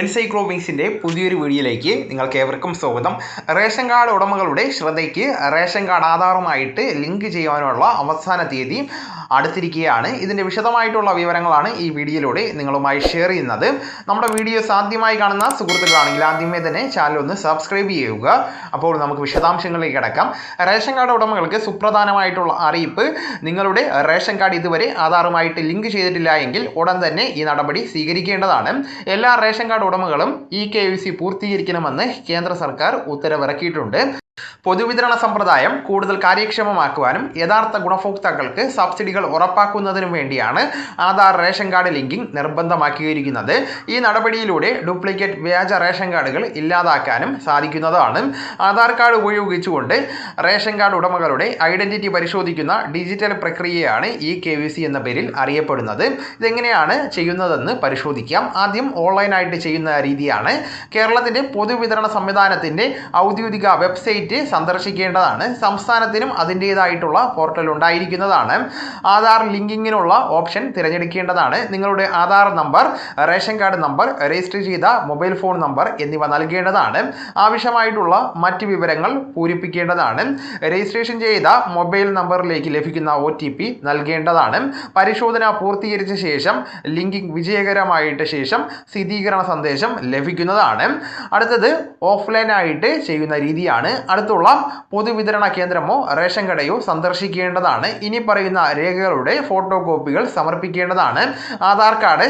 എൻസൈക്ലോവിങ്സിന്റെ പുതിയൊരു വീഡിയോയിലേക്ക് നിങ്ങൾക്ക് ഏവർക്കും സ്വാഗതം. റേഷൻ കാർഡ് ഉടമകളുടെ ശ്രദ്ധയ്ക്ക് റേഷൻ കാർഡ് ആധാറുമായിട്ട് ലിങ്ക് ചെയ്യാനുള്ള അവസാന തീയതി അടുത്തിരിക്കുകയാണ്. ഇതിന്റെ വിശദമായിട്ടുള്ള വിവരങ്ങളാണ് ഈ വീഡിയോയിലൂടെ നിങ്ങളുമായി ഷെയർ ചെയ്യുന്നത്. നമ്മുടെ വീഡിയോസ് ആദ്യമായി കാണുന്ന സുഹൃത്തുക്കളാണെങ്കിൽ ആദ്യമേ തന്നെ ചാനൽ ഒന്ന് സബ്സ്ക്രൈബ് ചെയ്യുക. അപ്പോൾ നമുക്ക് വിശദാംശങ്ങളിലേക്ക് കിടക്കാം. റേഷൻ കാർഡ് ഉടമകൾക്ക് സുപ്രധാനമായിട്ടുള്ള അറിയിപ്പ് നിങ്ങളുടെ റേഷൻ കാർഡ് ഇതുവരെ ആധാറുമായിട്ട് ലിങ്ക് ചെയ്തിട്ടില്ല എങ്കിൽ ഉടൻ തന്നെ ഈ നടപടി സ്വീകരിക്കേണ്ടതാണ്. എല്ലാ റേഷൻ കാർഡ് ഉടമകളും ഇ കെ യു സി പൂർത്തീകരിക്കണമെന്ന് കേന്ദ്ര സർക്കാർ ഉത്തരവിറക്കിയിട്ടുണ്ട്. പൊതുവിതരണ സമ്പ്രദായം കൂടുതൽ കാര്യക്ഷമമാക്കുവാനും യഥാർത്ഥ ഗുണഭോക്താക്കൾക്ക് സബ്സിഡികൾ ഉറപ്പാക്കുന്നതിനും വേണ്ടിയാണ് ആധാർ റേഷൻ കാർഡ് ലിങ്കിംഗ് നിർബന്ധമാക്കിയിരിക്കുന്നത്. ഈ നടപടിയിലൂടെ ഡ്യൂപ്ലിക്കേറ്റ് വ്യാജ റേഷൻ കാർഡുകൾ ഇല്ലാതാക്കാനും സാധിക്കുന്നതാണ്. ആധാർ കാർഡ് ഉപയോഗിച്ചുകൊണ്ട് റേഷൻ കാർഡ് ഉടമകളുടെ ഐഡന്റിറ്റി പരിശോധിക്കുന്ന ഡിജിറ്റൽ പ്രക്രിയയാണ് ഈ കെ എന്ന പേരിൽ അറിയപ്പെടുന്നത്. ഇതെങ്ങനെയാണ് ചെയ്യുന്നതെന്ന് പരിശോധിക്കാം. ആദ്യം ഓൺലൈനായിട്ട് ചെയ്യുന്ന രീതിയാണ്. കേരളത്തിന്റെ പൊതുവിതരണ സംവിധാനത്തിന്റെ ഔദ്യോഗിക വെബ്സൈറ്റ് സന്ദർശിക്കേണ്ടതാണ്. സംസ്ഥാനത്തിനും അതിന്റേതായിട്ടുള്ള പോർട്ടൽ ഉണ്ടായിരിക്കുന്നതാണ്. ആധാർ ലിങ്കിങ്ങിനുള്ള ഓപ്ഷൻ തിരഞ്ഞെടുക്കേണ്ടതാണ്. നിങ്ങളുടെ Aadhaar number ration card number register ചെയ്ത മൊബൈൽ ഫോൺ നമ്പർ എന്നിവ നൽകേണ്ടതാണ്. ആവശ്യമായിട്ടുള്ള മറ്റ് വിവരങ്ങൾ പൂരിപ്പിക്കേണ്ടതാണ്. രജിസ്ട്രേഷൻ ചെയ്ത മൊബൈൽ നമ്പറിലേക്ക് ലഭിക്കുന്ന ഒ നൽകേണ്ടതാണ്. പരിശോധന പൂർത്തീകരിച്ച ശേഷം ലിങ്കിങ് വിജയകരമായിട്ട് ശേഷം സ്ഥിരീകരണ സന്ദേശം ലഭിക്കുന്നതാണ്. അടുത്തത് ഓഫ്ലൈനായിട്ട് ചെയ്യുന്ന രീതിയാണ്. അടുത്തുള്ള പൊതുവിതരണ കേന്ദ്രമോ റേഷൻ കടയോ സന്ദർശിക്കേണ്ടതാണ്. ഇനി പറയുന്ന രേഖകളുടെ ഫോട്ടോ കോപ്പികൾ സമർപ്പിക്കേണ്ടതാണ്. Aadhaar card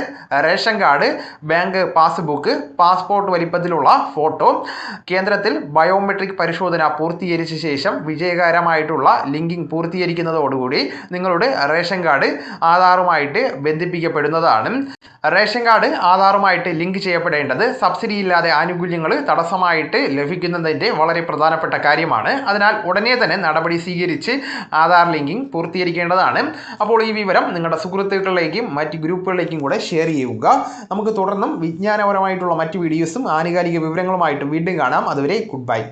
ration card bank passbook passport വലിപ്പത്തിലുള്ള ഫോട്ടോ കേന്ദ്രത്തിൽ ബയോമെട്രിക് പരിശോധന പൂർത്തീകരിച്ച ശേഷം വിജയകരമായിട്ടുള്ള ലിങ്കിങ് പൂർത്തീകരിക്കുന്നതോടുകൂടി നിങ്ങളുടെ റേഷൻ കാർഡ് ആധാറുമായിട്ട് ബന്ധിപ്പിക്കപ്പെടുന്നതാണ്. റേഷൻ കാർഡ് ആധാറുമായിട്ട് ലിങ്ക് ചെയ്യപ്പെടേണ്ടത് സബ്സിഡി ഇല്ലാതെ ആനുകൂല്യങ്ങൾ തടസ്സമായിട്ട് ലഭിക്കുന്നതിന്റെ വളരെ പ്രധാനപ്പെട്ട കാര്യമാണ്. അതിനാൽ ഉടനെ തന്നെ നടപടി സ്വീകരിച്ച് ആധാർ ലിങ്കിങ് പൂർത്തീകരിക്കേണ്ടതാണ്. അപ്പോൾ ഈ വിവരം നിങ്ങളുടെ സുഹൃത്തുക്കളിലേക്കും മറ്റ് ഗ്രൂപ്പുകളിലേക്കും കൂടെ ഷെയർ ചെയ്യുക. നമുക്ക് തുടർന്നും വിജ്ഞാനപരമായിട്ടുള്ള മറ്റ് വീഡിയോസും ആനുകാലിക വിവരങ്ങളുമായിട്ടും വീണ്ടും കാണാം. അതുവരെ ഗുഡ് ബൈ.